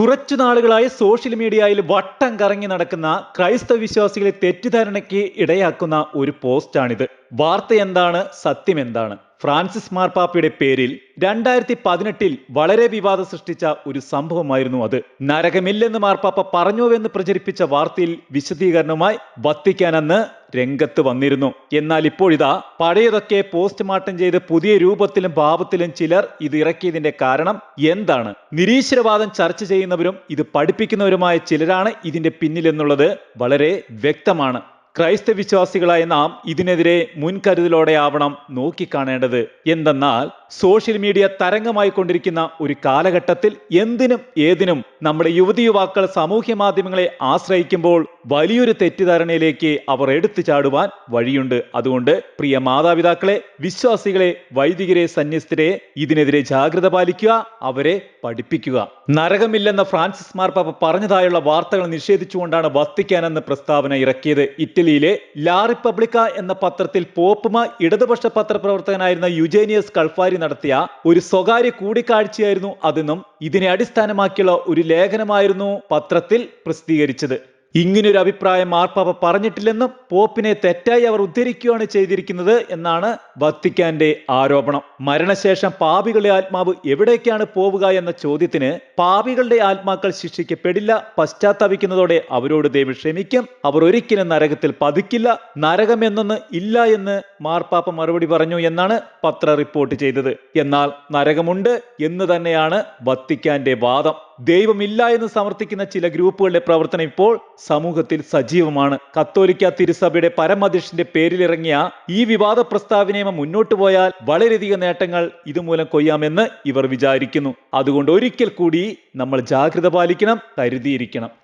കുറച്ചു നാളുകളായി സോഷ്യൽ മീഡിയയിൽ വട്ടം കറങ്ങി നടക്കുന്ന ക്രൈസ്തവ വിശ്വാസികളെ തെറ്റിദ്ധാരണയ്ക്ക് ഇടയാക്കുന്ന ഒരു പോസ്റ്റാണിത്. വാർത്ത എന്താണ് സത്യം എന്താണ്? ഫ്രാൻസിസ് മാർപ്പാപ്പയുടെ പേരിൽ രണ്ടായിരത്തി പതിനെട്ടിൽ വളരെ വിവാദം സൃഷ്ടിച്ച ഒരു സംഭവമായിരുന്നു അത്. നരകമില്ലെന്ന് മാർപ്പാപ്പ പറഞ്ഞുവെന്ന് പ്രചരിപ്പിച്ച വാർത്തയിൽ വിശദീകരണവുമായി വത്തിക്കാൻ അന്ന് രംഗത്ത് വന്നിരുന്നു. എന്നാൽ ഇപ്പോഴിതാ പഴയതൊക്കെ പോസ്റ്റ്മോർട്ടം ചെയ്ത് പുതിയ രൂപത്തിലും ഭാവത്തിലും ചിലർ ഇത് ഇറക്കിയതിന്റെ കാരണം എന്താണ്? നിരീശ്വരവാദം ചർച്ച ചെയ്യുന്നവരും ഇത് പഠിപ്പിക്കുന്നവരുമായ ചിലരാണ് ഇതിന്റെ പിന്നിലെന്നുള്ളത് വളരെ വ്യക്തമാണ്. ക്രൈസ്തവ വിശ്വാസികളായ നാം ഇതിനെതിരെ മുൻകരുതലോടെയാവണം നോക്കിക്കാണേണ്ടത്. എന്തെന്നാൽ സോഷ്യൽ മീഡിയ തരംഗമായി കൊണ്ടിരിക്കുന്ന ഒരു കാലഘട്ടത്തിൽ എന്തിനും ഏതിനും നമ്മുടെ യുവതി യുവാക്കൾ സാമൂഹ്യ മാധ്യമങ്ങളെ ആശ്രയിക്കുമ്പോൾ വലിയൊരു തെറ്റിദ്ധാരണയിലേക്ക് അവർ എടുത്തു ചാടുവാൻ വഴിയുണ്ട്. അതുകൊണ്ട് പ്രിയ മാതാപിതാക്കളെ വിശ്വാസികളെ വൈദികരെ സന്യസ്തരെ ഇതിനെതിരെ ജാഗ്രത പാലിക്കുക അവരെ പഠിപ്പിക്കുക. നരകമില്ലെന്ന ഫ്രാൻസിസ് മാർപ്പാപ്പ പറഞ്ഞതായുള്ള വാർത്തകൾ നിഷേധിച്ചുകൊണ്ടാണ് വത്തിക്കാൻ എന്ന പ്രസ്താവന ഇറക്കിയത്. ഇറ്റലിയിലെ ലാ റിപ്പബ്ലിക്ക എന്ന പത്രത്തിൽ പോപ്പുമ ഇടതുപക്ഷ പത്രപ്രവർത്തകനായിരുന്ന യുജേനിയസ് കൾഫാരി നടത്തിയ ഒരു സ്വകാര്യ കൂടിക്കാഴ്ചയായിരുന്നു അതെന്നും ഇതിനെ അടിസ്ഥാനമാക്കിയുള്ള ഒരു ലേഖനമായിരുന്നു പത്രത്തിൽ പ്രസിദ്ധീകരിച്ചത്. ഇങ്ങനൊരു അഭിപ്രായം മാർപ്പാപ്പ പറഞ്ഞിട്ടില്ലെന്നും പോപ്പിനെ തെറ്റായി അവർ ഉദ്ധരിക്കുകയാണ് ചെയ്തിരിക്കുന്നത് എന്നാണ് വത്തിക്കാന്റെ ആരോപണം. മരണശേഷം പാപികളുടെ ആത്മാവ് എവിടേക്കാണ് പോവുക എന്ന ചോദ്യത്തിന് പാപികളുടെ ആത്മാക്കൾ ശിക്ഷിക്കപ്പെടില്ല പശ്ചാത്തപിക്കുന്നതോടെ അവരോട് ദൈവം ക്ഷമിക്കും അവർ ഒരിക്കലും നരകത്തിൽ പതിക്കില്ല നരകം എന്നൊന്ന് ഇല്ല എന്ന് മാർപ്പാപ്പ മറുപടി പറഞ്ഞു എന്നാണ് പത്ര റിപ്പോർട്ട് ചെയ്തത്. എന്നാൽ നരകമുണ്ട് എന്ന് തന്നെയാണ് വത്തിക്കാന്റെ വാദം. ദൈവമില്ല എന്ന് സമർത്ഥിക്കുന്ന ചില ഗ്രൂപ്പുകളുടെ പ്രവർത്തനം ഇപ്പോൾ സമൂഹത്തിൽ സജീവമാണ്. കത്തോലിക്ക തിരുസഭയുടെ പരമാധ്യക്ഷന്റെ പേരിലിറങ്ങിയ ഈ വിവാദ പ്രസ്താവനയുമ മുന്നോട്ട് പോയാൽ വളരെയധികം നേട്ടങ്ങൾ ഇതുമൂലം കൊയ്യാമെന്ന് ഇവർ വിചാരിക്കുന്നു. അതുകൊണ്ട് ഒരിക്കൽ കൂടി നമ്മൾ ജാഗ്രത പാലിക്കണം കരുതിയിരിക്കണം.